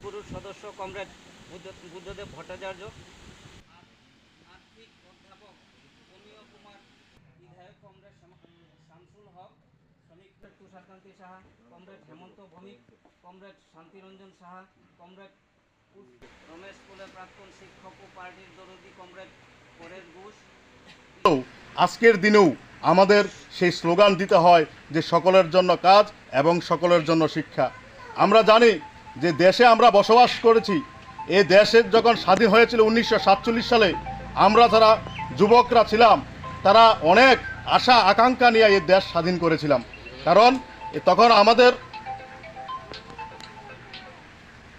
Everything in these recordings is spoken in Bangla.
পুরুষ সদস্য কমরেড বুদ্ধ- বুদ্ধদেব ভট্টাচার্য। আর্থিক অধ্যাপক অমিয় কুমার বিধায়ক কমরেড শামসুল হক শ্রমিক Tusharkanti Saha comrade Hemanta Bhowmik comrade Shantiranjan Saha comrade Ramesh স্কুলের প্রাক্তন শিক্ষক ও পার্টির দরদি কমরেড পরেশ ঘোষ। তো আজকের দিনেও আমাদের সেই স্লোগান দিতে হয় যে সকলের জন্য কাজ এবং সকলের জন্য শিক্ষা। আমরা জানি যে দেশে আমরা বসবাস করেছি, এ দেশের যখন স্বাধীন হয়েছিল উনিশশো সাতচল্লিশ সালে, আমরা যারা যুবকরা ছিলাম, তারা অনেক আশা, আকাঙ্ক্ষা নিয়ে এই দেশ স্বাধীন করেছিলাম। কারণ তখন আমাদের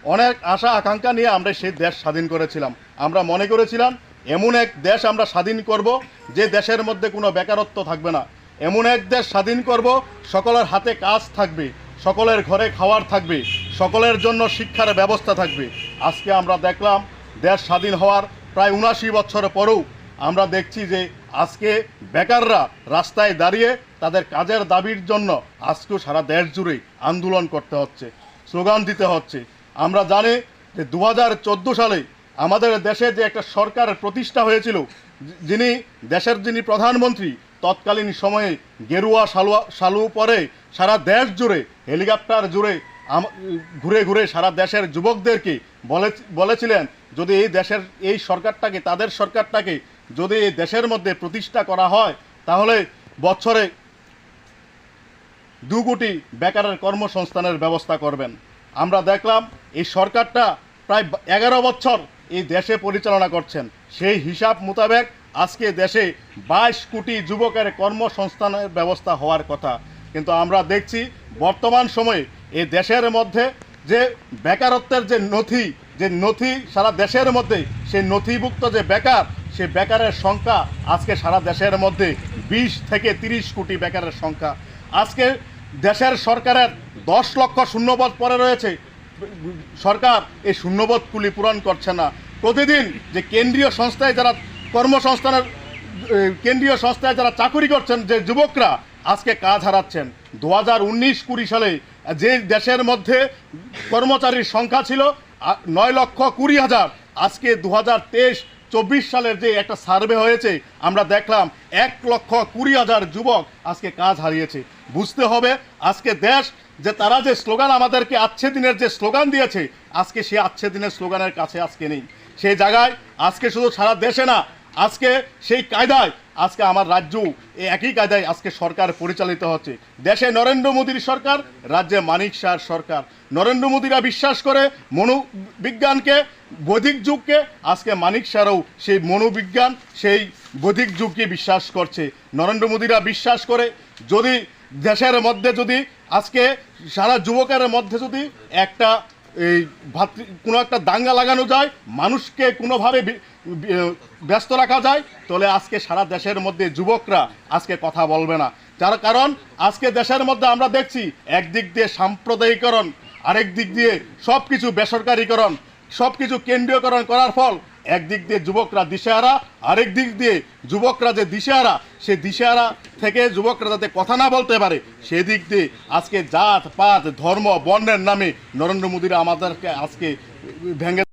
অনেক আশা, আকাঙ্ক্ষা নিয়ে আমরা সেই দেশ স্বাধীন করেছিলাম। আমরা মনে করেছিলাম, এমন এক দেশ আমরা স্বাধীন করব, যে দেশের মধ্যে কোনো বেকারত্ব থাকবে না। এমন এক দেশ স্বাধীন করব, সকলের হাতে কাজ থাকবে, সকলের ঘরে খাওয়ার থাকবে সকলের জন্য শিক্ষার ব্যবস্থা থাকবে। আজকে আমরা দেখলাম দেশ স্বাধীন হওয়ার প্রায় উনাশি বছর পরেও আমরা দেখছি যে আজকে বেকাররা রাস্তায় দাঁড়িয়ে তাদের কাজের দাবির জন্য আজকেও সারা দেশ জুড়ে আন্দোলন করতে হচ্ছে, স্লোগান দিতে হচ্ছে। আমরা জানি যে দু হাজার চোদ্দ সালে আমাদের দেশে যে একটা সরকার প্রতিষ্ঠা হয়েছিল, যিনি দেশের যিনি প্রধানমন্ত্রী, তৎকালীন সময়ে গেরুয়া সালুয়া সালু পরে সারা দেশ জুড়ে, হেলিকপ্টার জুড়ে ঘুরে ঘুরে সারা দেশের যুবকদেরকে বলে বলেছিলেন, যদি এই দেশের এই সরকারটাকে, তাদের সরকারটাকে যদি এই দেশের মধ্যে প্রতিষ্ঠা করা হয়, তাহলে বছরে দু কোটি বেকারের কর্মসংস্থানের ব্যবস্থা করবেন। আমরা দেখলাম এই সরকারটা প্রায় এগারো বছর এই দেশে পরিচালনা করছেন। সেই হিসাব মোতাবেক আজকে দেশে বাইশ কোটি যুবকের কর্মসংস্থানের ব্যবস্থা হওয়ার কথা। কিন্তু আমরা দেখছি বর্তমান সময়ে এই দেশের মধ্যে যে বেকারত্বের যে নথি যে নথি সারা দেশের মধ্যে, সেই নথিভুক্ত যে বেকার সে বেকারের সংখ্যা আজকে সারা দেশের মধ্যে বিশ থেকে তিরিশ কোটি বেকারের সংখ্যা। আজকে দেশের সরকারের দশ লক্ষ শূন্যপদ পরে রয়েছে। সরকার এই শূন্যপদগুলি পূরণ করছে না। প্রতিদিন যে কেন্দ্রীয় সংস্থায় যারা কর্মসংস্থানের কেন্দ্রীয় সংস্থায় যারা চাকুরি করছেন যে যুবকরা আজকে কাজ হারাচ্ছেন। দু হাজার উনিশ কুড়ি সালে যে দেশের মধ্যে কর্মচারীর সংখ্যা ছিল নয় লক্ষ কুড়ি হাজার। আজকে দু হাজার তেইশ, চব্বিশ সালের যে একটা সার্ভে হয়েছে, আমরা দেখলাম এক লক্ষ কুড়ি হাজার যুবক আজকে কাজ হারিয়েছে। বুঝতে হবে, আজকে দেশ যে তারা যে স্লোগান আমাদেরকে আচ্ছে দিনের যে স্লোগান দিয়েছে, আজকে সে আচ্ছে দিনের স্লোগানের কাছে আজকে নেই। সেই জায়গায় আজকে শুধু সারা দেশে না, আজকে সেই কায়দায় আজকে আমার রাজ্য একই কায়দায় আজকে সরকার পরিচালিত হচ্ছে। দেশে নরেন্দ্র মোদীর সরকার, রাজ্যে মানিক শাহর সরকার। নরেন্দ্র মোদীরা বিশ্বাস করে মনোবিজ্ঞানকে, বৈদিক যুগকে, আজকে মানিক শাহরাও সেই মনোবিজ্ঞান, সেই বৈদিক যুগকে বিশ্বাস করছে। নরেন্দ্র মোদীরা বিশ্বাস করে, যদি দেশের মধ্যে যদি আজকে সারা যুবকের মধ্যে যদি একটা এই ভাতৃ, কোনো একটা দাঙ্গা লাগানো যায়, মানুষকে কোনোভাবে ব্যস্ত রাখা যায়, তাহলে আজকে সারা দেশের মধ্যে যুবকরা আজকে কথা বলবে না। যার কারণ, আজকে দেশের মধ্যে আমরা দেখছি, একদিক দিয়ে সাম্প্রদায়িকরণ, আরেক দিক দিয়ে সব কিছু বেসরকারীকরণ সব কিছু কেন্দ্রীয়করণ করার ফল একদিক দিয়ে যুবকরা দিশেহারা, আরেক দিক দিয়ে যুবকরা যে দিশেহারা, সে দিশেহারা থেকে যুবকরা যাতে কথা না বলতে পারে, সেদিক দিয়ে আজকে জাত, পাত, ধর্ম, বর্ণের নামে নরেন্দ্র মোদীরা আমাদেরকে আজকে ভেঙে